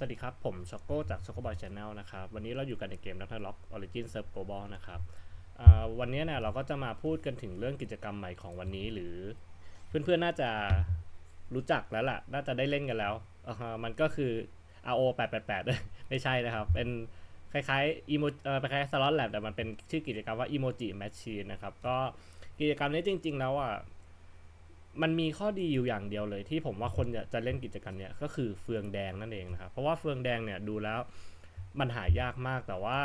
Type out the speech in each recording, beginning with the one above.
สวัสดีครับ ผมช็อกโก้จาก Choco Boy Channel นะครับ วันนี้เราอยู่กันในเกม Data Lock Origin Serve Global นะครับวันนี้เนี่ยเราก็จะมาพูดกันถึงเรื่องกิจกรรมใหม่ของวันนี้หรือ เพื่อนๆ น่าจะรู้จักแล้วล่ะ น่าจะได้เล่นกันแล้ว มันก็คือ RO 888ไม่ใช่นะครับ เป็นคล้ายๆ emo เอ่อเป็นคล้ายๆ Slot Lab แต่มันเป็นชื่อกิจกรรมว่า Emoji Machine นะครับ ก็กิจกรรมนี้จริง ๆ แล้วอะ มันมีข้อดีอยู่อย่างเดียวเลย ที่ผมว่าคนจะจะเล่นกิจกรรมเนี้ยก็คือเฟืองแดงนั่นเองนะครับ เพราะว่าเฟืองแดงเนี่ยดูแล้วมันหายากมากแต่ว่า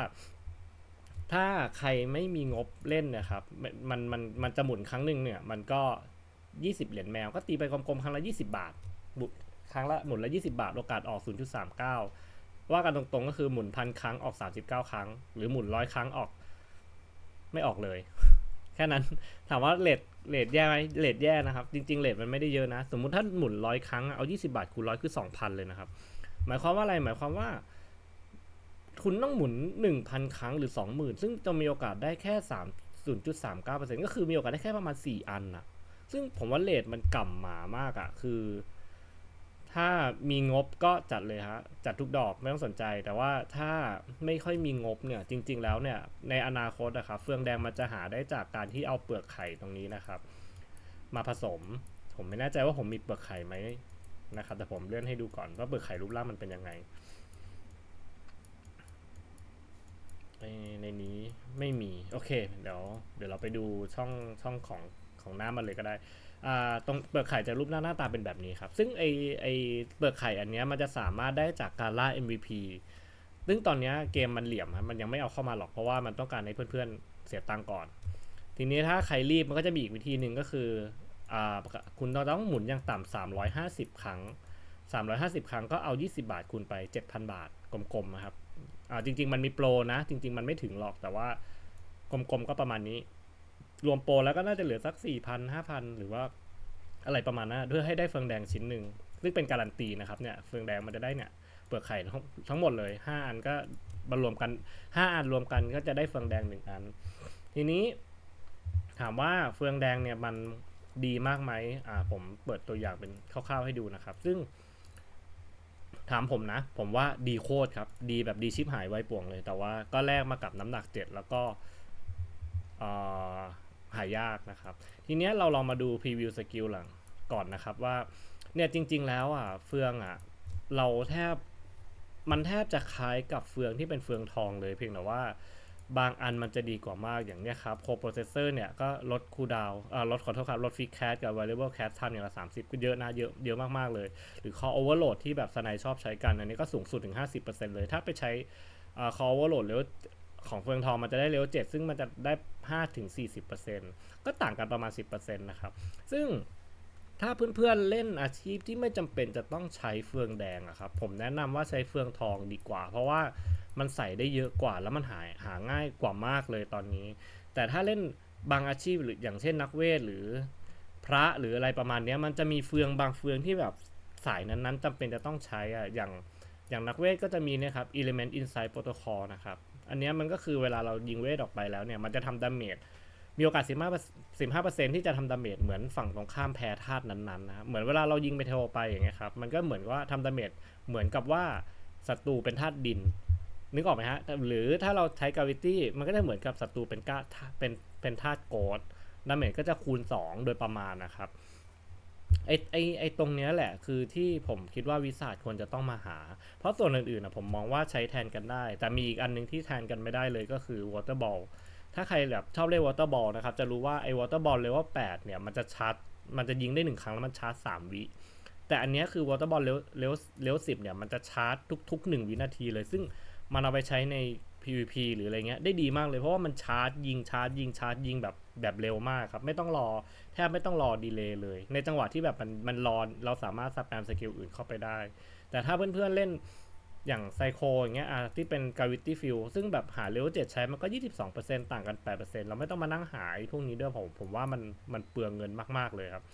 ถ้าใครไม่มีงบเล่นนะครับมันมันมันจะหมุนครั้งหนึ่งเนี่ย มันก็ 20 เหรียญแมว ก็ตีไปกลมๆครั้งละ 20 บาทหมุครั้งละหมุนละ 20 บาทโอกาสออก 0.39 ว่ากันตรงๆก็คือหมุนพันครั้งออก 39 ครั้ง หรือหมุนร้อยครั้งออก ไม่ออกเลย แค่นั้น ถามว่าเลทเลทแย่ไหมเลทแย่นะครับ จริงๆเลทมันไม่ได้เยอะนะ สมมุติถ้าหมุนร้อยครั้งอะเอา 20 บาทคูณร้อยคือ 2,000 เลยนะครับ หมายความว่าอะไรหมายความว่า คุณต้องหมุน 1,000 ครั้งหรือ 20,000 ซึ่งจะมีโอกาสได้แค่ 3 0.39%ก็คือมีโอกาสได้แค่ประมาณ 4 อันนะซึ่งผมว่าเลทมันก่ำหมามากอะคือ ถ้ามีงบก็จัดเลยฮะ จัดทุกดอกไม่ต้องสนใจ แต่ว่าถ้าไม่ค่อยมีงบเนี่ยจริง ๆ แล้วเนี่ยในอนาคตนะครับเฟืองแดงมันจะหาได้จากการที่เอาเปลือกไข่ตรงนี้นะครับ มาผสม ผมไม่แน่ใจว่าผมมีเปลือกไข่ไหมนะครับ แต่ผมเลื่อนให้ดูก่อนว่าเปลือกไข่รูปร่างมันเป็นยังไงในในนี้ไม่มี โอเค เดี๋ยว เดี๋ยวเราไปดูช่องช่องของของหน้ามันเลยก็ได้ ตรงเปลือกไข่จะรูปหน้าหน้าตาเป็นแบบนี้ครับ ซึ่งไอไอเปลือกไข่อันเนี้ยมันจะสามารถได้จากการล่า MVP ซึ่งตอนเนี้ยเกมมันเหลี่ยมครับมันยังไม่เอาเข้ามาหรอกเพราะว่ามันต้องการให้เพื่อนๆเสียตังก่อน ทีนี้ถ้าใครรีบมันก็จะมีอีกวิธีหนึ่งก็คืออ่าคุณต้องหมุนอย่างต่ำ350 ครั้ง 350 ครั้งก็เอา 20 บาทคูณไป 7,000 บาทกลมๆนะครับอ่าจริง ๆ มันมีโปรนะ จริง ๆ มันไม่ถึงหรอกแต่ว่ากลมๆก็ประมาณนี้ รวมโปรแล้วก็น่าจะเหลือสัก4,000 5,000 หรือว่าอะไรประมาณนั้นเพื่อให้ได้เฟืองแดงชิ้นหนึ่งซึ่งเป็นการันตีนะครับเนี่ยเฟืองแดงมันจะได้เนี่ยเปลือกไข่ทั้งทั้งหมดเลย 5 อันก็มารวมกัน 5 อันรวมกันก็จะได้เฟืองแดงหนึ่งอัน ทีนี้ถามว่าเฟืองแดงเนี่ยมันดีมากไหมอ่าผมเปิดตัวอย่างเป็นคร่าวๆให้ดูนะครับ ซึ่ง ถามผมนะ ผมว่าดีโคตรครับ ดีแบบดีชิบหายไวป่วงเลย แต่ว่าก็แลกมากับน้ำหนักเจ็ดแล้วก็อ่อ หายากนะครับ ทีเนี้ยเราลองมาดูพรีวิวสกิลหลังก่อนนะครับว่าเนี่ยจริง ๆ แล้วอะเฟืองอะเราแทบมันแทบจะคล้ายกับเฟืองที่เป็นเฟืองทองเลยเพียงแต่ว่าบางอันมันจะดีกว่ามากอย่างเนี้ยครับโคโปรเซสเซอร์เนี่ยก็ลดคูดาวอ่าลดขอโทษครับลดฟิกแคสกับ variable cache ทันอย่างละ30 ก็เยอะนะเยอะเยอะมาก ๆ เลย หรือ call overload ที่แบบสไนชอบใช้กัน อันนี้ก็สูงสุดถึง 50%เลย ถ้าไปใช้อ่า call overload แล้ว ของเฟืองทองมันจะได้เร็ว7ซึ่งมันจะได้5ถึง40%ก็ต่างกันประมาณ10%นตนะครับ ซึ่งถ้าเพื่อนๆเล่นอาชีพที่ไม่จำเป็นจะต้องใช้เฟืองแดงอะครับ ผมแนะนำว่าใช้เฟืองทองดีกว่า เพราะว่ามันใส่ได้เยอะกว่าแล้วมันหายหาง่ายกว่ามากเลยตอนนี้ แต่ถ้าเล่นบางอาชีพหรืออย่างเช่นนักเวทหรือพระหรืออะไรประมาณนี้มันจะมีเฟืองบางเฟืองที่แบบสายนั้นๆจำเป็นจะต้องใช้อะอย่างอย่างนักเวทก็จะมีนี่ยครับ element insight protocol นะครับ อันนี้มันก็คือเวลาเรายิงเวทออกไปแล้วเนี่ย มันจะทำดาเมจมีโอกาส 15 15%ที่จะทำดาเมจเหมือนฝั่งตรงข้ามแพ้ธาตุนั้นๆนะเหมือนเวลาเรายิงเมทัลไปอย่างเงี้ยครับ มันก็เหมือนว่าทำดาเมจเหมือนกับว่าศัตรูเป็นธาตุดิน นึกออกไหมฮะ หรือถ้าเราใช้กาวิตี้มันก็จะเหมือนกับศัตรูเป็นก้าเป็นเป็นธาตุโกดดาเมจก็จะคูณ 2 โดยประมาณนะครับ ไอไอไอตรงเนี้ยแหละคือที่ผมคิดว่าวิสาดควรจะต้องมาหา เพราะส่วนอื่นๆนะผมมองว่าใช้แทนกันได้ แต่มีอีกอันหนึงที่แทนกันไม่ได้เลยก็คือวอเตอร์บอลถ้าใครแบบชอบเล่นวอเตอร์บอลนะครับจะรู้ว่าไอ้วอเตอร์บอลเลเวล8เนี่ยมันจะชาร์จมันจะยิงได้1ครั้งแล้วมันชาร์จ3วิแต่อันเนี้ยคือวอเตอร์บอลเลเวลเลเวลเลเวล10เนี่ยมันจะชาร์จทุกๆ1วินาทีเลย ซึ่งมันเอาไปใช้ใน PVP หรืออะไรเงี้ยได้ดีมากเลยเพราะว่ามันชาร์จยิงชาร์จยิงชาร์จยิงแบบแบบเร็วมากครับไม่ต้องรอแทบไม่ต้องรอดีเลย์เลย ในจังหวะที่แบบมันมันรอเราสามารถสแปมสกิลอื่นเข้าไปได้ แต่ถ้าเพื่อนๆเล่นอย่างไซโคอย่างเงี้ยอะที่เป็น gravity field ซึ่งแบบหาเลเวล7ใช้มันก็ 22%ต่างกัน 8%เราไม่ต้องมานั่งหาพวกนี้ด้วยผมผมว่ามันมันเปลืองเงินมากๆเลยครับ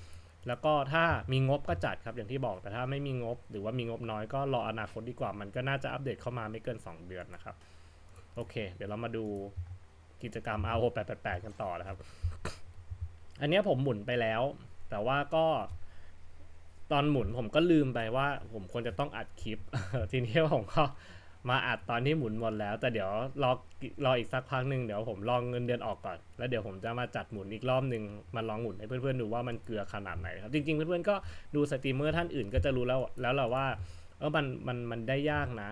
แล้วก็ถ้ามีงบก็จัดครับอย่างที่บอก แต่ถ้าไม่มีงบหรือว่ามีงบน้อยก็รออนาคตดีกว่า มันก็น่าจะอัปเดตเข้ามาไม่เกิน 2 เดือนนะครับ โอเค เดี๋ยวเรามาดูกิจกรรม RO 888 กันต่อนะครับ อันนี้ผมหมุนไปแล้ว แต่ว่าก็ตอนหมุนผมก็ลืมไปว่า ผมควรจะต้องอัดคลิป ทีนี้ผมก็มาอัดตอนที่หมุนหมดแล้ว แต่เดี๋ยวรอรออีกสักพักหนึ่งเดี๋ยวผมลองเงินเดือนออกก่อน แล้วเดี๋ยวผมจะมาจัดหมุนอีกรอบหนึ่งมาลองหมุนให้เพื่อนๆดูว่ามันเกลือขนาดไหนครับ จริงๆเพื่อนๆก็ดูสตรีมเมอร์ท่านอื่นก็จะรู้แล้วแล้วแหละว่าเออมันมันมันได้ยากนะ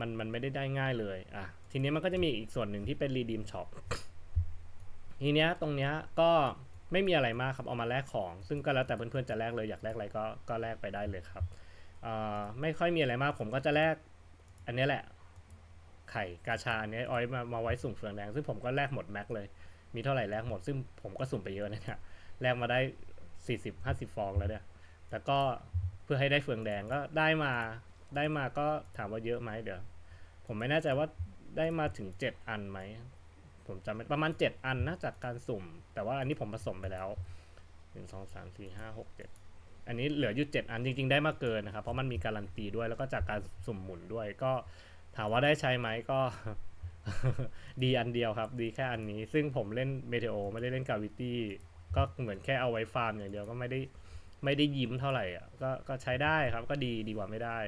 มันมันไม่ได้ได้ง่ายเลยอะทีนี้มันก็จะมีอีกส่วนหนึ่งที่เป็น redeem shop ทีเนี้ยตรงเนี้ยก็ไม่มีอะไรมากครับเอามาแลกของ ซึ่งก็แล้วแต่เพื่อนๆจะแลกเลยอยากแลกอะไรก็ก็แลกไปได้เลยครับอ่ไม่ค่อยมีอะไรมากผมก็จะแลกอันเนี้ยแหละ ไข่กาชาอันเนี้ยอาไว้มามาไว้สุ่มเฟืองแดง ซึ่งผมก็แลกหมดแม็กเลย มีเท่าไหร่แลกหมด ซึ่งผมก็สุ่มไปเยอะนะเนี่ยแลกมาได้ 40 50 ฟองแล้วเนี่ยแต่ก็เพื่อให้ได้เฟืองแดงก็ได้มา ได้มาก็ถามว่าเยอะไหมเดี๋ยว ผมไม่แน่ใจว่าได้มาถึง 7 อันไหม ผมจำไม่ประมาณ 7 อันนะจากการสุ่ม แต่ว่าอันนี้ผมผสมไปแล้ว 1 2 3 4 5 6 7 อันนี้เหลืออยู่ 7 อันจริง ๆ ได้มาเกินนะครับ เพราะมันมีการันตีด้วยแล้วก็จากการสุ่มหมุนด้วย ก็ถามว่าได้ใช้ไหมก็ ดีอันเดียวครับ ดีแค่อันนี้ ซึ่งผมเล่นเมเทโอไม่ได้เล่นกาวิตี้ก็เหมือนแค่เอาไว้ฟาร์มอย่างเดียวก็ไม่ได้ไม่ได้ยิ้มเท่าไหร่อะก็ก็ใช้ได้ครับก็ดีดีกว่าไม่ได้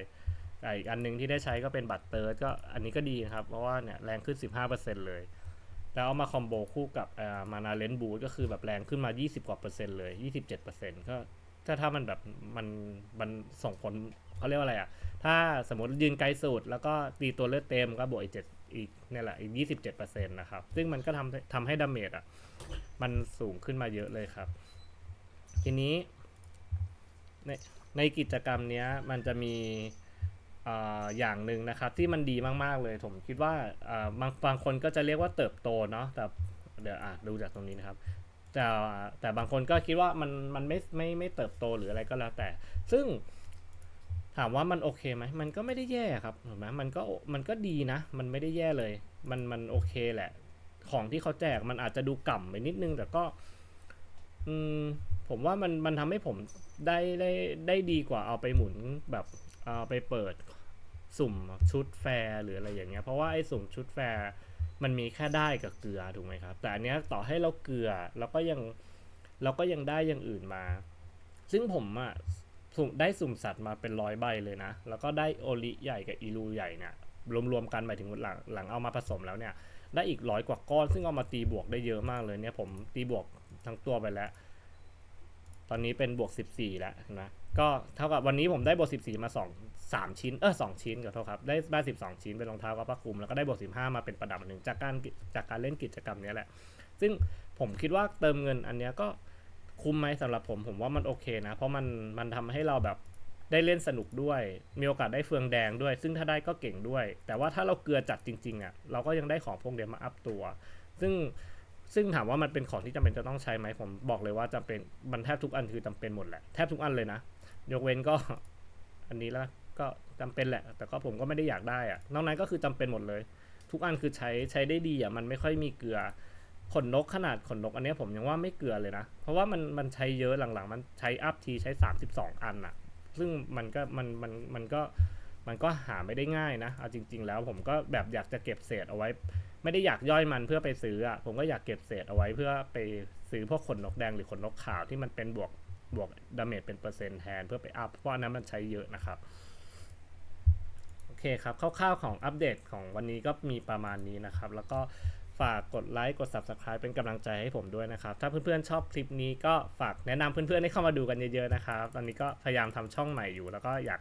อีกอันหนึงที่ได้ใช้ก็เป็นบัตรเติร์ดก็อันนี้ก็ดีนะครับ เพราะว่าเนี่ยแรงขึ้น 15%เลย แล้วเอามาคอมโบคู่กับมานาเลนบูก็คือแบบแรงขึ้นมา 20 กว่าเปอร์เซ็นต์เลย 27%ก็ก็ถ้ามันแบบมันมันส่งผลเขาเรียกว่าอะไรอะ ถ้าสมมติยืนไกลสุดแล้วก็ตีตัวเลือดเต็มก็บวกอีกเจ็ดอีกเนี่ยแหละอีก27%นะครับ ซึ่งมันก็ทำทำให้ดาเมจอะ มันสูงขึ้นมาเยอะเลยครับ ทีนี้ ในในกิจกรรมเนี้ยมันจะมี อย่างหนึ่งนะครับที่มันดีมากๆเลยผมคิดว่าบางบางคนก็จะเรียกว่าเติบโตเนาะแต่เดี๋ยวอะดูจากตรงนี้นะครับแต่แต่บางคนก็คิดว่ามันมันไม่ไม่ไม่เติบโตหรืออะไรก็แล้วแต่ ซึ่งถามว่ามันโอเคไหมมันก็ไม่ได้แย่ครับเห็นไหมมันก็มันก็ดีนะ มันไม่ได้แย่เลย มันมันโอเคแหละ ของที่เขาแจกมันอาจจะดูก่ำไปนิดนึง แต่ก็ อืมผมว่ามันมันทำให้ผมได้ได้ได้ดีกว่าเอาไปหมุนแบบ เอาไปเปิดสุ่มชุดแฟร์หรืออะไรอย่างเงี้ยเพราะว่าไอ้สุ่มชุดแฟร์มันมีแค่ได้กับเกลือถูกไหมครับ แต่อันเนี้ยต่อให้เราเกลือเราก็ยังเราก็ยังได้อย่างอื่นมา ซึ่งผมอะสุ่มได้สุ่มสัตว์มาเป็นร้อยใบเลยนะ แล้วก็ได้โอลิใหญ่กับอีลูใหญ่เนี่ยรวมๆกันหมายถึงหลังหลังเอามาผสมแล้วเนี่ยได้อีกร้อยกว่าก้อน ซึ่งเอามาตีบวกได้เยอะมากเลยเนี่ยผมตีบวกทั้งตัวไปแล้ว ตอนนี้เป็นบวก 14 แล้วนะก็เท่ากับวันนี้ผมได้บวก 14 มา 2 3 ชิ้น เออ2ชิ้นขอโทษครับ ได้ได้12 ชิ้นเป็นรองเท้ากับผ้าคลุม แล้วก็ได้บวก 15 มาเป็นประดับหนึ่งจากการจากการเล่นกิจกรรมนี้แหละ ซึ่งผมคิดว่าเติมเงินอันเนี้ยก็คุ้มไหมสำหรับผมผมว่ามันโอเคนะ เพราะมันมันทำให้เราแบบได้เล่นสนุกด้วย มีโอกาสได้เฟืองแดงด้วย ซึ่งถ้าได้ก็เก่งด้วย แต่ว่าถ้าเราเกลือจัดจริงๆอะ่ะเราก็ยังได้ของพวกเดียวมาอัพตัว ซึ่ง ซึ่งถามว่ามันเป็นของที่จำเป็นจะต้องใช้ไหมผมบอกเลยว่าจำเป็นมันแทบทุกอันคือจำเป็นหมดแหละแทบทุกอันเลยนะ ยกเว้นก็ อันนี้แล้วก็จำเป็นแหละ แต่ก็ผมก็ไม่ได้อยากได้อะนอกนั้นก็คือจำเป็นหมดเลย ทุกอันคือใช้ใช้ได้ดีอะมันไม่ค่อยมีเกลือขนนกขนาดขนนกอันนี้ผมยังว่าไม่เกลือเลยนะ เพราะว่ามันมันใช้เยอะหลังๆ มันใช้อัพทีใช้ 32 อันอะซึ่งมันก็มันมันมันก็มันก็หาไม่ได้ง่ายนะเอาจริง ๆ แล้วผมก็แบบอยากจะเก็บเศษเอาไว้ ไม่ได้อยากย่อยมันเพื่อไปซื้ออะผมก็อยากเก็บเศษเอาไว้เพื่อไปซื้อพวกขนนกแดงหรือขนนกขาวที่มันเป็นบวกบวกดาเมจเป็นเปอร์เซ็นต์แทนเพื่อไปอัพเพราะอันนั้นมันใช้เยอะนะครับโอเคครับคร่าวๆของอัปเดตของวันนี้ก็มีประมาณนี้นะครับ แล้วก็ฝากกดไลค์กด Subscribe เป็นกำลังใจให้ผมด้วยนะครับ ถ้าเพื่อนๆชอบคลิปนี้ก็ฝากแนะนำเพื่อนๆให้เข้ามาดูกันเยอะๆนะครับ ตอนนี้ก็พยายามทำช่องใหม่อยู่ แล้วก็อยาก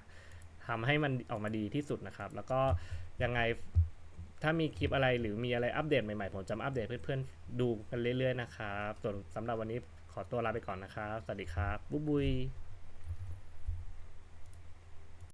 ทำให้มันออกมาดีที่สุดนะครับ แล้วก็ยังไง ถ้ามีคลิปอะไรหรือมีอะไรอัปเดตใหม่ๆ ผมจะมาอัปเดตเพื่อนๆดูกันเรื่อยๆนะครับ ส่วนสำหรับวันนี้ขอตัวลาไปก่อนนะครับ สวัสดีครับบ๊ายบาย